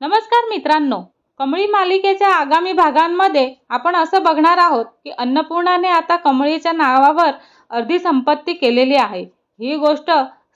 नमस्कार मित्रांनो कमळी मालिकेच्या आगामी भागांमध्ये आपण असं बघणार आहोत की अन्नपूर्णाने आता कमळीच्या नावावर अर्धी संपत्ती केलेली आहे. ही गोष्ट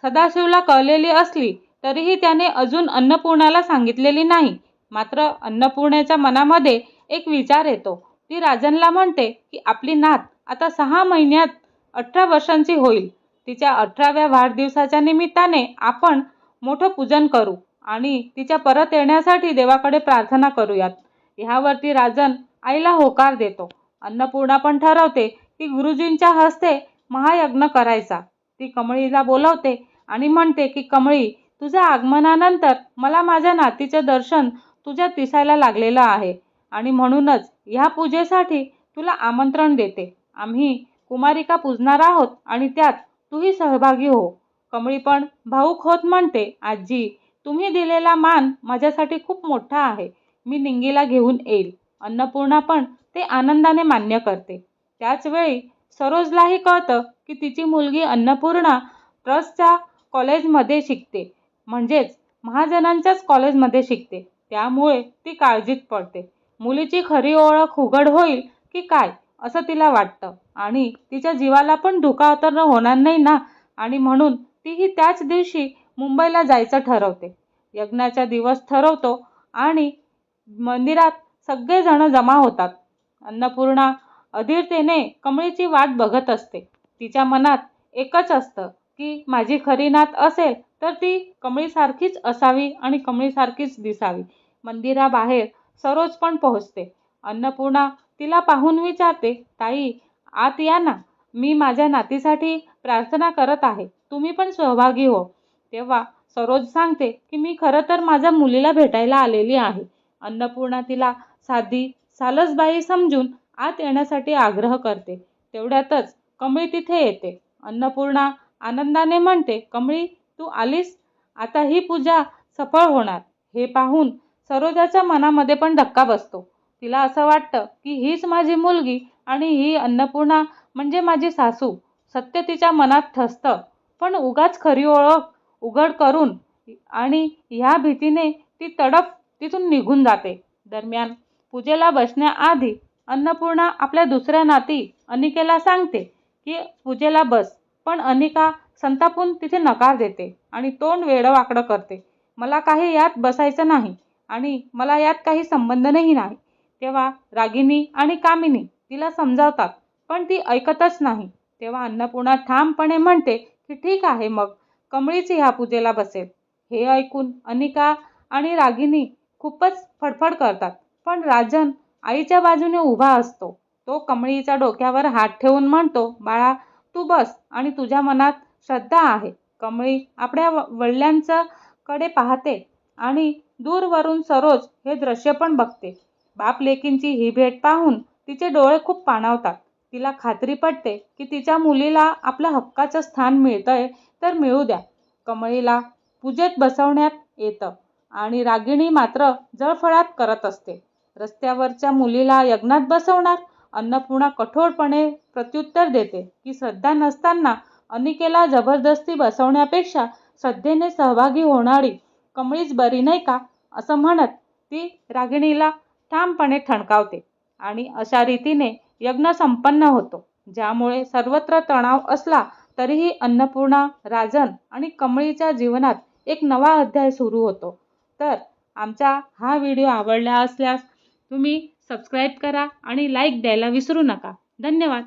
सदाशिवला कळलेली असली तरीही त्याने अजून अन्नपूर्णाला सांगितलेली नाही. मात्र अन्नपूर्णेच्या मनामध्ये एक विचार येतो. ती राजनला म्हणते की आपली नात आता सहा महिन्यात अठरा वर्षांची होईल. तिच्या अठराव्या वाढदिवसाच्या निमित्ताने आपण मोठं पूजन करू. आणि तिच्या परत येण्यासाठी देवाकडे प्रार्थना करूयात. ह्यावरती राजन आईला होकार देतो. अन्नपूर्णा पण ठरवते की गुरुजींच्या हस्ते महायज्ञ करायचा. ती कमळीला बोलवते आणि म्हणते की कमळी तुझ्या आगमनानंतर मला माझ्या नातीचे दर्शन तुझ्यात दिसायला लागलेलं आहे आणि म्हणूनच ह्या पूजेसाठी तुला आमंत्रण देते. आम्ही कुमारिका पूजणार आहोत आणि त्यात तूही सहभागी हो. कमळी पण भाऊक होत म्हणते आजी तुम्ही दिलेला मान माझ्यासाठी खूप मोठा आहे. मी निंगीला घेऊन येईल. अन्नपूर्णा पण ते आनंदाने मान्य करते. त्याचवेळी सरोजलाही कळतं की तिची मुलगी अन्नपूर्णा ट्रस्टच्या कॉलेजमध्ये शिकते. म्हणजेच महाजनांच्याच कॉलेजमध्ये शिकते. त्यामुळे ती काळजीत पडते. मुलीची खरी ओळख उघड होईल की काय असं तिला वाटतं. आणि तिच्या जीवाला पण धोका तर होणार नाही ना? आणि म्हणून तीही त्याच दिवशी मुंबईला जायचं ठरवते. यज्ञाचा दिवस ठरवतो आणि मंदिरात सगळेजण जमा होतात. अन्नपूर्णा अधीरतेने कमळीची वाट बघत असते. तिच्या मनात एकच असतं की माझी खरी नात असेल तर ती कमळीसारखीच असावी आणि कमळीसारखीच दिसावी. मंदिराबाहेर सरोज पण पोहोचते. अन्नपूर्णा तिला पाहून विचारते ताई आत या ना. मी माझ्या नातीसाठी प्रार्थना करत आहे. तुम्ही पण सहभागी हो. तेव्हा सरोज सांगते की मी खरं तर माझ्या मुलीला भेटायला आलेली आहे. अन्नपूर्णा तिला साधी सालसबाई समजून आत येण्यासाठी आग्रह करते. तेवढ्यातच कमळी तिथे येते. अन्नपूर्णा आनंदाने म्हणते कमळी तू आलीस? आता ही पूजा सफळ होणार. हे पाहून सरोजाच्या मनामध्ये पण धक्का बसतो. तिला असं वाटतं की हीच माझी मुलगी आणि ही अन्नपूर्णा म्हणजे माझी सासू. सत्य तिच्या मनात ठसतं. पण उगाच खरी ओळख उघड करून आणि ह्या भीतीने ती तडफ तिथून निघून जाते. दरम्यान पूजेला बसण्याआधी अन्नपूर्णा आपल्या दुसऱ्या नाती अनिकेला सांगते की पूजेला बस. पण अनिका संतापून तिथे नकार देते आणि तोंड वेडवाकडं करते. मला काही यात बसायचं नाही आणि मला यात काही संबंधही नाही. तेव्हा रागिनी आणि कामिनी तिला समजावतात पण ती ऐकतच नाही. तेव्हा अन्नपूर्णा ठामपणे म्हणते की ठीक आहे मग कमळीच ह्या पूजेला बसेल. हे ऐकून अनिका आणि रागिनी खूपच फडफड करतात. पण राजन आईच्या बाजूने उभा असतो. तो कमळीच्या डोक्यावर हात ठेवून म्हणतो बाळा तू बस आणि तुझ्या मनात श्रद्धा आहे. कमळी आपल्या वडिलांचं कडे पाहते आणि दूरवरून सरोज हे दृश्य पण बघते. बाप लेकींची ही भेट पाहून तिचे डोळे खूप पाणावतात. तिला खात्री पडते की तिच्या मुलीला आपलं हक्काचं स्थान मिळतंय तर मिळू द्या. कमळीला पूजेत बसवण्यात येतं आणि रागिणी मात्र जळफळाट करत असते. रस्त्यावरच्या मुलीला यज्ञात बसवणार अन्नपूर्णा कठोरपणे प्रत्युत्तर देते की श्रद्धा नसताना अनिकेला जबरदस्ती बसवण्यापेक्षा श्रद्धेने सहभागी होणारी कमळीच बरी नाही का? असं म्हणत ती रागिणीला ठामपणे ठणकावते आणि अशा रीतीने यज्ञ संपन्न होतो ज्यामुळे सर्वत्र तणाव असला तरीही अन्नपूर्णा राजन आणि कमळीच्या जीवनात एक नवा अध्याय सुरू होतो. तर आमचा हा व्हिडिओ आवडला असल्यास तुम्ही सबस्क्राईब करा आणि लाईक द्यायला विसरू नका. धन्यवाद.